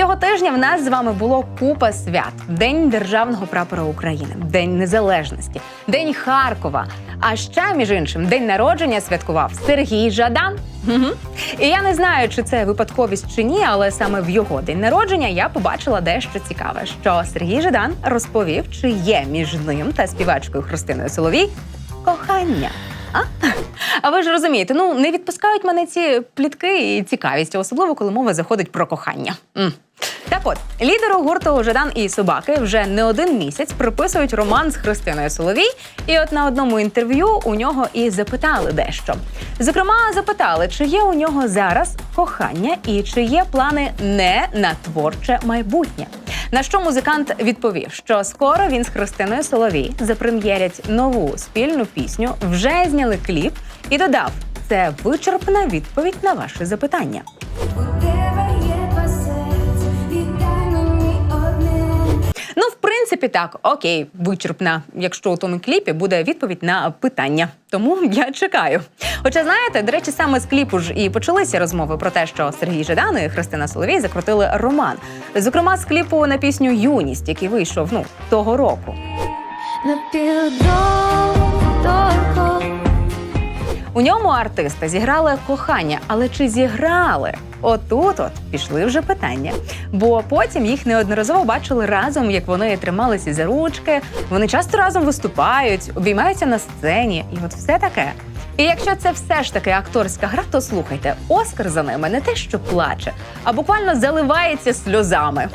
Цього тижня в нас з вами було купа свят: День державного прапора України, День Незалежності, День Харкова. А ще, між іншим, день народження святкував Сергій Жадан. Угу. І я не знаю, чи це випадковість чи ні, але саме в його день народження я побачила дещо цікаве, що Сергій Жадан розповів, чи є між ним та співачкою Христиною Соловій кохання. А? а ви ж розумієте, ну не відпускають мене ці плітки і цікавість, особливо коли мова заходить про кохання. М. Так от, лідеру гурту Жадан і Собаки вже не один місяць приписують роман з Христиною Соловій. І от на одному інтерв'ю у нього і запитали дещо. Зокрема, запитали, чи є у нього зараз кохання і чи є плани не на творче майбутнє. На що музикант відповів, що скоро він з Христиною Соловій запрем'єрять нову спільну пісню, вже зняли кліп і додав: це вичерпна відповідь на ваше запитання. Принципі, так, окей, вичерпна, якщо у тому кліпі буде відповідь на питання. Тому я чекаю. Хоча, знаєте, до речі, саме з кліпу ж і почалися розмови про те, що Сергій Жадан і Христина Соловій закрутили роман. Зокрема, з кліпу на пісню Юність, який вийшов ну того року. На У ньому артисти зіграли кохання, але чи зіграли? Отут от пішли вже питання. Бо потім їх неодноразово бачили разом, як вони трималися за ручки. Вони часто разом виступають, обіймаються на сцені, і от все таке. І якщо це все ж таки акторська гра, то слухайте, Оскар за ними не те, що плаче, а буквально заливається сльозами.